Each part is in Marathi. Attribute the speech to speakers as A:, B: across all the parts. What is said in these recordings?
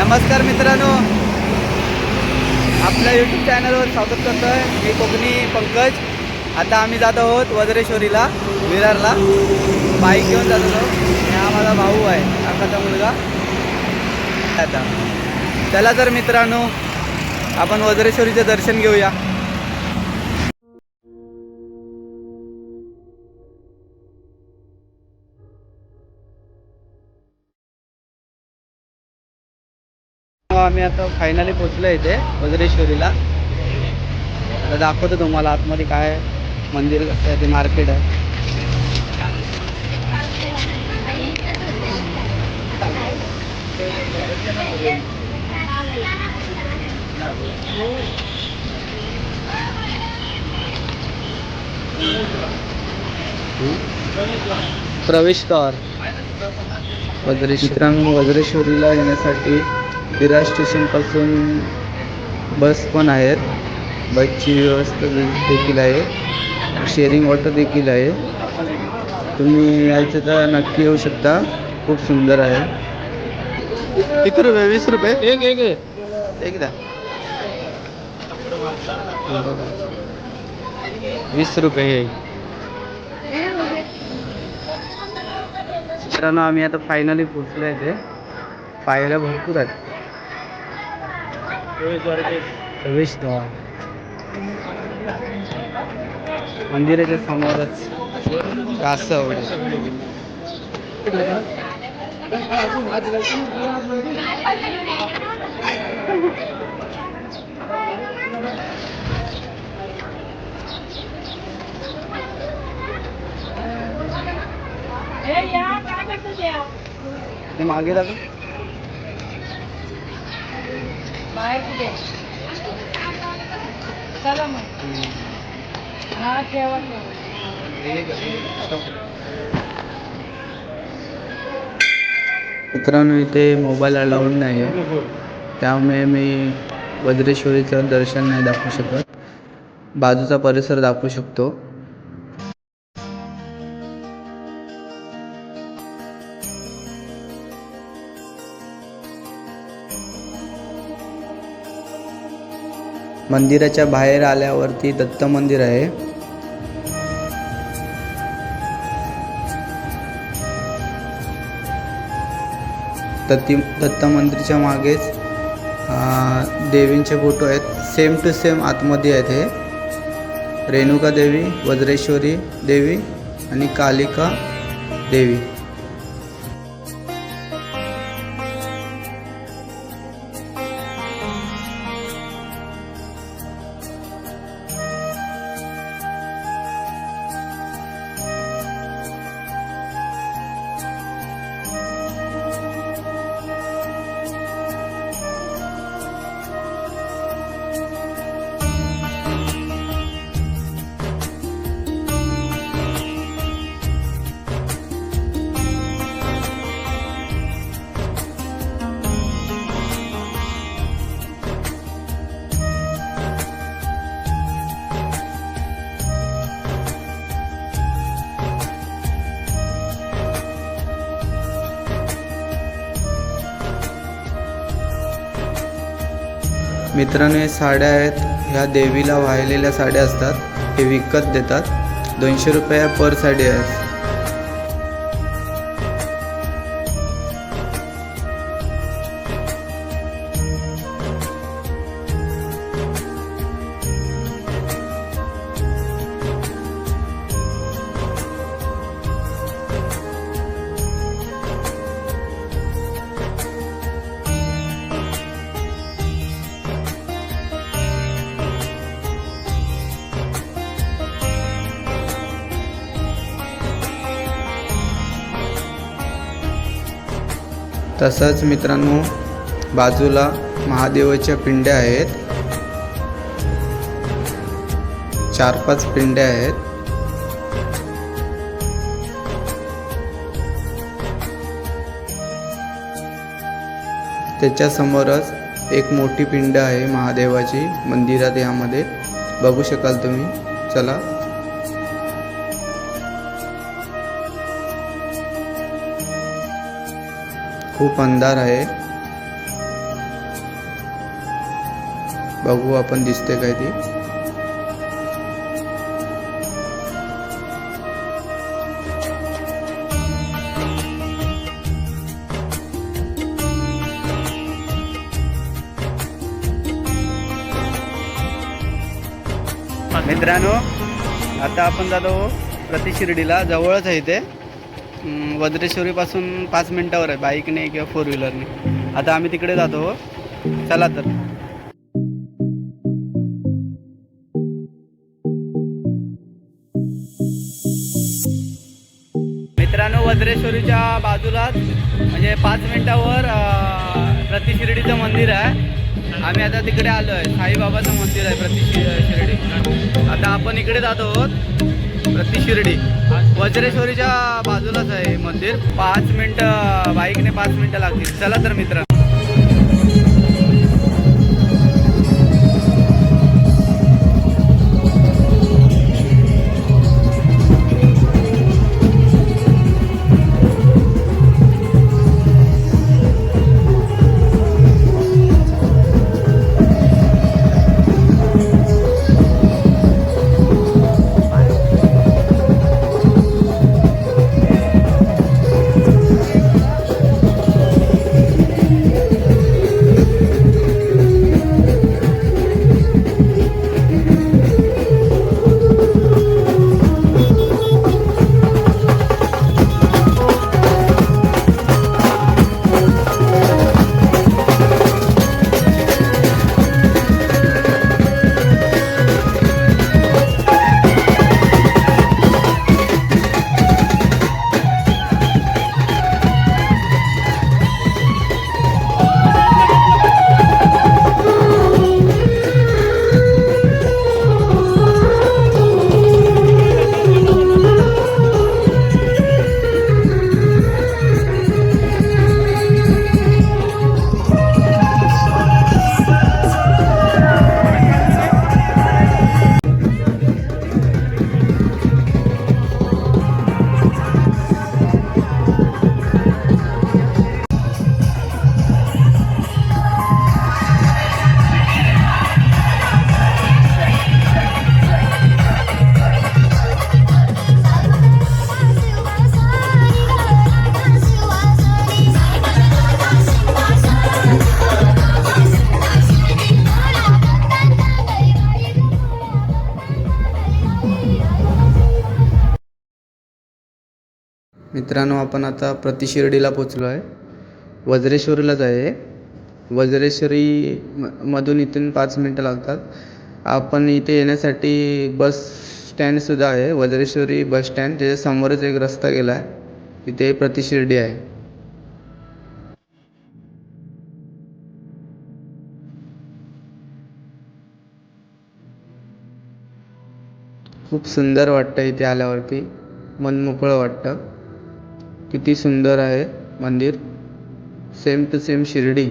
A: नमस्कार मित्रांनो. आपल्या यूट्यूब चॅनलवर स्वागत करतो आहे मी कोकणी पंकज. आता आम्ही जात आहोत वज्रेश्वरीला विरारला. बाईक घेऊन जात आहोत हा माझा भाऊ आहे काकाचा मुलगा. आता. चला तर मित्रांनो आपण वज्रेश्वरीचं दर्शन घेऊया. आम्ही आता फायनली पोचलो इथे वज्रेश्वरीला आता दाखवतो तुम्हाला आतमध्ये काय मंदिर कसं आहे ते मार्केट आहे. प्रवेश द्वार. वज्रेश्वरी वज्रेश्वरीला येण्यासाठी विरार स्टेशनपासून बस पण आहेत. बसची व्यवस्था दे- देखील आहे. शेअरिंग ऑटो देखील आहे. तुम्ही यायचं तर नक्की येऊ शकता. खूप सुंदर आहे. किती रुपये? वीस रुपये? एक एक एकदा. वीस रुपये हे. मित्रांनो आम्ही आता फायनली पोचलो आहे ते पाहायला भरपूर आहेत. प्रवेशद्वार. मंदिराच्या समोरच कासव मागे दाखव.
B: बाहेर कुठे चला मग. हा ठेवा
A: मित्रांनो इथे मोबाईल अलाउड नाही आहे त्यामुळे मी वज्रेश्वरीचं दर्शन नाही दाखवू शकत. बाजूचा परिसर दाखवू शकतो. मंदिराच्या बाहेर आल्यावरती दत्त मंदिर आहे. दत्ती दत्त मंदिरच्या मागेच देवींचे फोटो आहेत. सेम टू सेम आतमध्ये आहेत हे. रेणुका देवी वज्रेश्वरी देवी आणि कालिका देवी. मित्रांनो हे साड्या आहेत. ह्या देवीला वाहिलेल्या साड्या असतात. हे विकत देतात. दोनशे रुपया पर साडी आहे. तसंच मित्रांनो बाजूला महादेवाच्या पिंड्या आहेत. चार पाच पिंड्या आहेत. त्याच्यासमोरच एक मोठी पिंड आहे महादेवाची. मंदिरात यामध्ये बघू शकाल तुम्ही. चला. खूप अंधार आहे. बघू आपण दिसते काय ती. मित्रांनो आता आपण जातो प्रतिशिर्डीला जवळच आहे इथे. वज्रेश्वरीपासून पाच मिनिटावर आहे बाईकने किंवा फोर व्हीलरने आता आम्ही तिकडे जातो हो. चला तर. मित्रांनो वज्रेश्वरीच्या बाजूलाच म्हणजे पाच मिनिटावर प्रतिशिर्डीचं मंदिर आहे. आम्ही आता तिकडे आलो आहे. साईबाबाचं मंदिर आहे प्रतिशिर्डी शिर्डी. आता आपण इकडे जातो आहोत प्रति वज्रेश्वरीच्या बाजूलाच आहे मंदिर. पाच मिनटं बाईकने पाच मिनटं लागतील. चला तर मित्र. मित्रांनो आपण आता प्रतिशिर्डीला पोचलो आहे. वज्रेश्वरीलाच आहे वज्रेश्वरी म मधून इथून पाच मिनटं लागतात. आपण इथे येण्यासाठी बस स्टँडसुद्धा आहे. वज्रेश्वरी बस स्टँड त्याच्या समोरच एक रस्ता गेला आहे. तिथे प्रतिशिर्डी आहे. खूप सुंदर वाटतं इथे आल्यावरती. मन मोकळं वाटतं. किती सुंदर आहे मंदिर. Same to same Shirdi.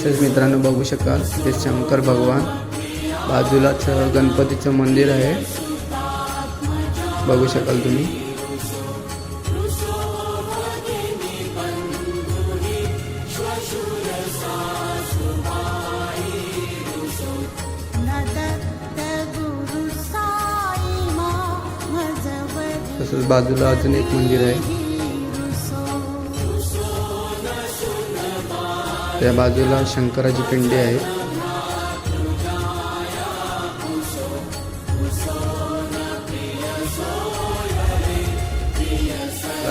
A: तसेच मित्रांनो बघू शकाल ते शंकर भगवान बाजूलाच गणपतीचं मंदिर आहे. बघू शकाल तुम्ही. तसंच बाजूला अजून एक मंदिर आहे. त्या बाजूला शंकराची पिंडी आहे.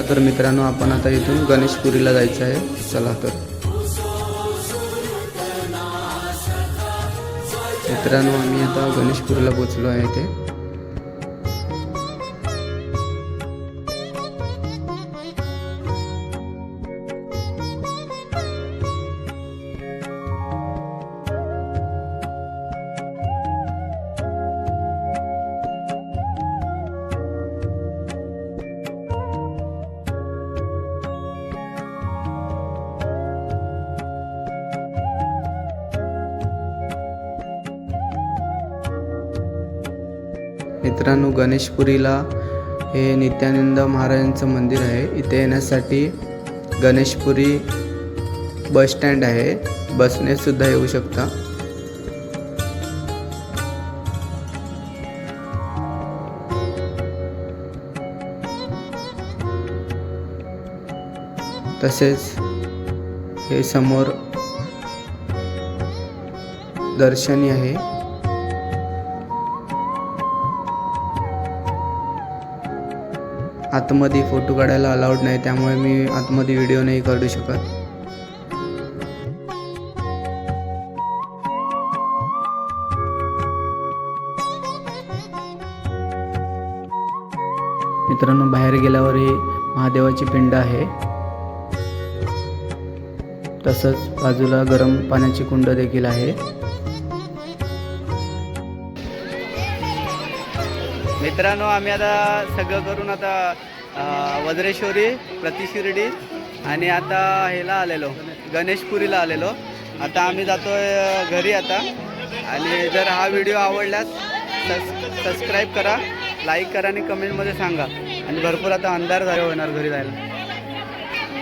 A: तर मित्रांनो आपण आता इथून गणेशपुरीला जायचं आहे. चला तर. मित्रांनो आम्ही आता गणेशपुरीला पोचलो आहे ते मित्रांनो गणेशपुरीला हे नित्यानंद महाराजांचं मंदिर आहे. इथे येण्यासाठी गणेशपुरी बस स्टँड आहे. बसने सुद्धा येऊ शकता. तसेच हे समोर दर्शनी आहे. आतमध्ये फोटो काढायला अलाउड नाही त्यामुळे मी आतमध्ये व्हिडिओ नाही काढू शकत. मित्रांनो बाहेर गेल्यावर ही महादेवाची पिंड आहे. तसंच बाजूला गरम पाण्याची कुंड देखील आहे. मित्रांनो आम्ही आता सगळं करून आता वज्रेश्वरी प्रतिशिर्डी आणि आता ह्याला आलेलो गणेशपुरीला आलेलो. आता आम्ही जातोय घरी आता. आणि जर हा व्हिडिओ आवडल्यास सस सबस्क्राईब करा लाईक करा आणि कमेंटमध्ये सांगा. आणि भरपूर आता अंधार झाले होणार घरी जायला.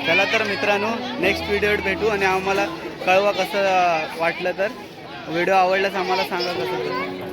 A: चला तर मित्रांनो नेक्स्ट व्हिडिओत भेटू आणि आम्हाला कळवा कसं वाटलं तर. व्हिडिओ आवडल्यास आम्हाला सांगा कसं